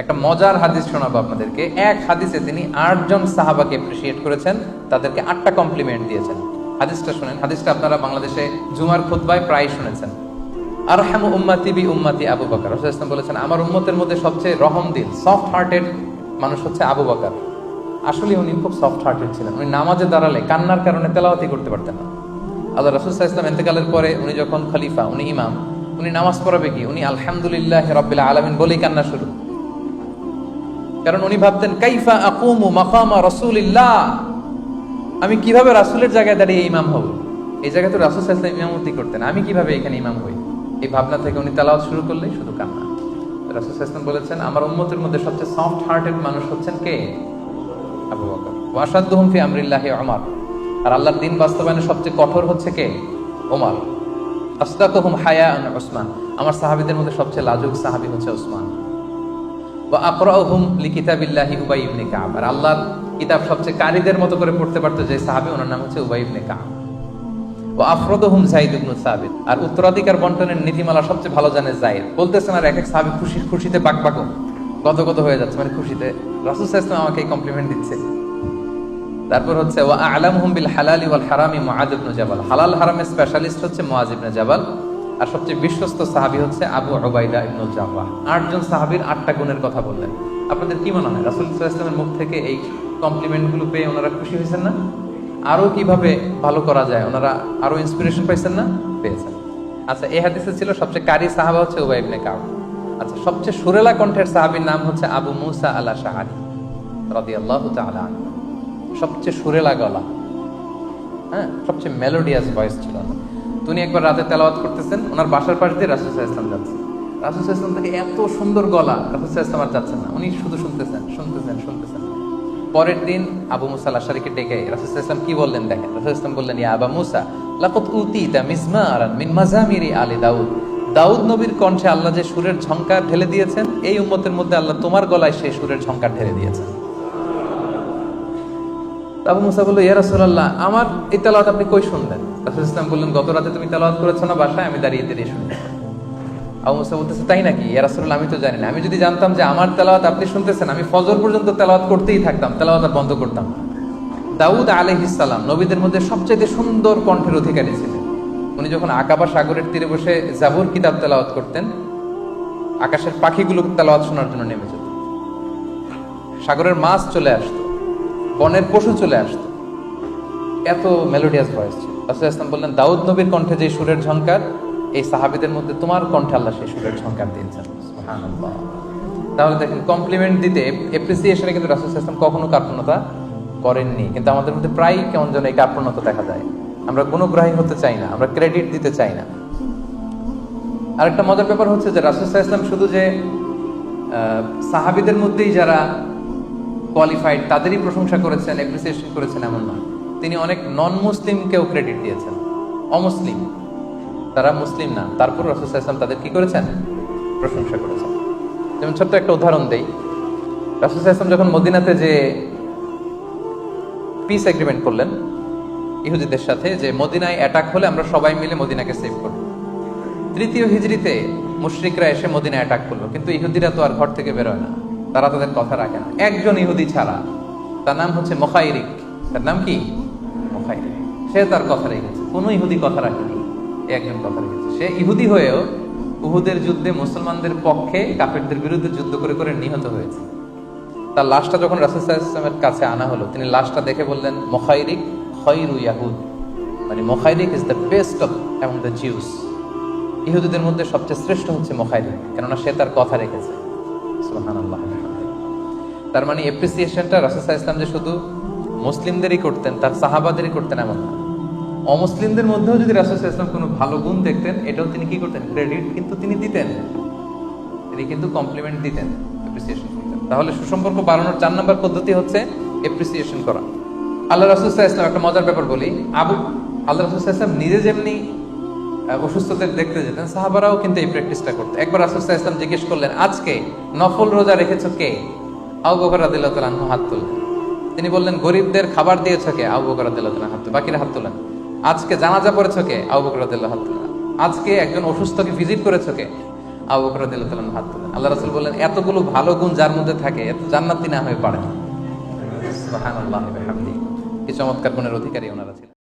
একটা মজার হাদিস শোনাবো আপনাদেরকে। এক হাদিসে তিনি আটজন সাহাবাকে এপ্রিসিয়েট করেছেন, তাদেরকে আটটা কমপ্লিমেন্ট দিয়েছেন। হাদিসটা শুনেন, হাদিসটা আপনারা বাংলাদেশে জুমার খুতবায় প্রায় শুনেছেন। আরহাম উম্মাতি বি উম্মাতি আবু বকর। রাসূল বলেছেন, আমার উম্মতের মধ্যে সবচেয়ে রহম দিল সফট হার্টেড মানুষ হচ্ছে আবু বকর। আসলে উনি খুব সফট হার্টেড ছিলেন। উনি নামাজে দাঁড়ালে কান্নার কারণে তেলাওয়াতি করতে পারতেন না। আল্লাহ রাসূল ইসলাম ইন্তেকালের পরে উনি যখন খলিফা, উনি ইমাম, উনি নামাজ পড়াবে কি? উনি আলহামদুলিল্লাহ রাব্বিল আলামিন বলেই কান্না শুরু। কারণ উনি ভাবতেন, কাইফা আকুমু মাকামা রাসূলিল্লাহ। আমি কীভাবে রাসূলের জায়গায় দাঁড়িয়ে ইমাম হব? এই জায়গায় তো রাসূল আলাইহি ইমামতি করতেন। আমি কীভাবে এখানে ইমাম হই? এই ভাবনা থেকে উনি তেলাওয়াত শুরু করলেই শুধু কান্না। রাসূল ওয়াসাল্লাম বলেছেন, আমার উম্মতের মধ্যে সবচেয়ে সফট হার্টেড মানুষ হচ্ছেন কে? আবু বকর। ওয়াসাদুহুম ফি আমরিল্লাহি ওমর আর আল্লাহর দিন বাস্তবায়নে সবচেয়ে কঠোর হচ্ছে কে? ওমর আসদাকুহুম হায়াআন উসমান। আমার সাহাবীদের মধ্যে সবচেয়ে লাজুক সাহাবী হচ্ছে উসমান। ওয়া আকরাউহুম লিকিতাবিল্লাহি উবাই ইবনে কাব। আর আল্লাহর কিতাব সবচেয়ে কারীদের মতো করে পড়তে পারতো যে সাহাবী, ওনার নাম হচ্ছে উবাই ইবনে কাব। ওয়া আফরাদুহুম যায়েদ ইবনে সাবিত। আর উত্তরাধিকার বন্টনের নীতিমালা সবচেয়ে ভালো জানে যায়েদ বলতেছেন আর এক এক সাহাবী খুশি, খুশিতে বাকবাকো কত কত হয়ে যাচ্ছে মানে খুশিতে। রাসূল ওয়াসাল্লাম আমাকে কমপ্লিমেন্ট দিচ্ছে। তারপর হচ্ছে, ওয়া আলামহুম বিল হালালি ওয়াল হারামি মুআদ ইবনে জাবাল। হালাল হারামের স্পেশালিস্ট হচ্ছে মুআজ ইবনে জাবাল। আর সবচেয়ে বিশ্বস্ত সাহাবী হচ্ছে আবু উবাইদা ইবনে জাররাহ। আটজন সাহাবীর আটটা গুণের কথা বললেন। আপনাদের কি মনে হয়, রাসূল ওয়াসাল্লামের মুখ থেকে এই কমপ্লিমেন্টগুলো পেয়ে ওনারা খুশি হয়েছেন না? আরও কীভাবে ভালো করা যায়, ওনারা আরও ইন্সপিরেশন পাইছেন না? পেয়েছেন। আচ্ছা এই হাদিসে ছিল সবচেয়ে কারি সাহাবা হচ্ছে উবাই ইবনে কাব আচ্ছা সবচেয়ে সুরেলা কণ্ঠের সাহাবীর নাম হচ্ছে আবু মুসা আলা শাহারি রাদিয়াল্লাহু তাআলা আনহু। সবচেয়ে সুরেলা গলা। হ্যাঁ সবচেয়ে মেলোডিয়াস ভয়েস ছিল। ওনার। তো একবার রাতে তেলাওয়াত করতেছেন, ওনার বাসার পাশ দিয়ে রাসুল ইসলাম যাচ্ছে। রাসুল ইসলাম থেকে এত সুন্দর গলা, রাসুল ইসলাম আর যাচ্ছেন না। উনি শুধু শুনতেছেন শুনতেছেন শুনতেছেন। পরের দিন আবু মুসা আশারিকে ডেকে রাসুল ইসলাম কি বললেন দেখেন? রাসুল ইসলাম বললেন, ইয়া আবা মুসা লাকত উতিতা মিজমারান মিন মাজামিরি আলী দাউদ। দাউদ নবীর কণ্ঠে আল্লাহ যে সুরের ঝংকার ঢেলে দিয়েছেন, এই উম্মতের মধ্যে আল্লাহ তোমার গলায় সেই সুরের ঝংকার ঢেলে দিয়েছেন। আবু মুসা বলল, ইয়া রাসূলুল্লাহ, আমার এই তেলাওয়াত আপনি কই শুনলেন? রাসূল ইসলাম বললেন, গত রাতে তুমি তেলাওয়াত করেছ না বাসায়? আমি দাঁড়িয়ে দাঁড়িয়ে শুনি। আবু মুসা বলতেছে, তাই নাকি? ইয়া রাসূলুল্লাহ, আমি তো জানি না। আমি যদি জানতাম যে আমার তেলাওয়াত আপনি শুনতেছেন, আমি ফজর পর্যন্ত তেলাওয়াত করতেই থাকতাম, তেলাওয়াত বন্ধ করতাম। দাউদ আলাইহিস সালাম নবীদের মধ্যে সবচেয়ে সুন্দর কণ্ঠের অধিকারী ছিলেন। উনি যখন আকাবা সাগরের তীরে বসে জাবুর কিতাব তেলাওয়াত করতেন, আকাশের পাখিগুলো তেলাওয়াত শোনার জন্য নেমে যেত সাগরের মাছ চলে আসতো। বনের পশু চলে আসতো। এত মেলোডিয়াস ভয়েস ছিল। রাসূল ইসলাম বললেন, দাউদ নবীর কণ্ঠে যে সুরের ঝংকার, এই সাহাবিদের মধ্যে তোমার কণ্ঠে আল্লাহ সেই সুরের ঝংকার দিয়েছেন। তাহলে দেখেন কমপ্লিমেন্ট দিতে এপ্রিসিয়েশনে কিন্তু রাসূল ইসলাম কখনো কার্পণতা করেননি। কিন্তু আমাদের মধ্যে প্রায় কেমন যেন এই কার্পণতা দেখা যায়। আমরা গুণগ্রাহী হতে চাই না, আমরা ক্রেডিট দিতে চাই না। আরেকটা মজার ব্যাপার হচ্ছে যে রাসূল ইসলাম শুধু যে সাহাবিদের মধ্যেই যারা কোয়ালিফাইড তাদেরই প্রশংসা করেছেন অ্যাপ্রিসিয়েশন করেছেন এমন নয়। তিনি অনেক নন মুসলিমকেও ক্রেডিট দিয়েছেন। অমুসলিম। তারা মুসলিম না। তারপর রসুল ইসলাম তাদের কি করেছেন? প্রশংসা করেছেন। যেমন ছোট্ট একটা উদাহরণ দেই। রসুল ইসলাম যখন মদিনাতে যে পিস এগ্রিমেন্ট করলেন, ইহুদিদের সাথে যে মদিনায় অ্যাটাক হলে আমরা সবাই মিলে মদিনাকে সেভ করব। তৃতীয় হিজড়িতে মুশরিকরা এসে মদিনায় অ্যাটাক করল। কিন্তু ইহুদিরা তো আর ঘর থেকে বেরোয় না। তারা তাদের কথা রাখে না। একজন ইহুদি ছাড়া, তার নাম হচ্ছে মোখাইরিক। তার নাম কি? সে তার কথা রেখেছে। কোনো ইহুদি কথা রাখেনি। একজন কথা রেখেছে। সে ইহুদি হয়েও উহুদের যুদ্ধে মুসলমানদের পক্ষে কাফেরদের বিরুদ্ধে যুদ্ধ করে করে নিহত হয়েছে। তার লাশটা যখন রাসুল ইসলামের কাছে আনা হলো, তিনি লাশটা দেখে বললেন, মোখাইরিক খয়রু ইয়াহুদ। মানে মোখাইরিক is the best of among the Jews ইহুদিদের মধ্যে সবচেয়ে শ্রেষ্ঠ হচ্ছে মোখাইরিক, কেননা সে তার কথা রেখেছে। সুবহানাল্লাহ। তার মানে এপ্রিসিয়েশনটা রাসুল ইসলাম যে শুধু মুসলিমদেরই করতেন, তার সাহাবাদেরই করতেন এমন না। অমুসলিমদের মধ্যেও যদি রাসুল ইসলাম কোনো ভালো গুণ দেখতেন, এটাও তিনি কি করতেন? ক্রেডিট কিন্তু তিনি দিতেন। তিনি কিন্তু কমপ্লিমেন্ট দিতেন এপ্রিসিয়েশন করতেন। তাহলে সুসম্পর্ক বাড়ানোর চার নম্বর পদ্ধতি হচ্ছে এপ্রিসিয়েশন করা। আল্লাহ রাসুল ইসলাম একটা মজার ব্যাপার বলি। আবু আল্লাহ রাসুল ইসলাম নিজে যেমনি অসুস্থদের দেখতে যেতেন, সাহাবারাও কিন্তু এই প্র্যাকটিসটা করতেন। একবার রাসুল ইসলাম জিজ্ঞেস করলেন, আজকে নফল রোজা রেখেছো কে? আবু বকর রাদিল্লাহ হাত তুললেন। তিনি বললেন, গরিবদের খাবার দিয়েছ কে? আবু বকর রাদিল্লাহ তাআলা হাত। বাকিরা হাত তুলেন। আজকে জানাজা পড়েছ কে? আবু বকর রাদিল্লাহ হাত তুলেন আজকে একজন অসুস্থকে ভিজিট করেছ কে? আবু বকর রাদিয়াল্লাহু তাআলা হাত তুলেন আল্লাহ রাসূল বললেন, এতগুলো ভালো গুণ যার মধ্যে থাকে, এত জান্নাতি না হয়ে পারে কি চমৎকার গুণের অধিকারী ওনারা ছিলেন।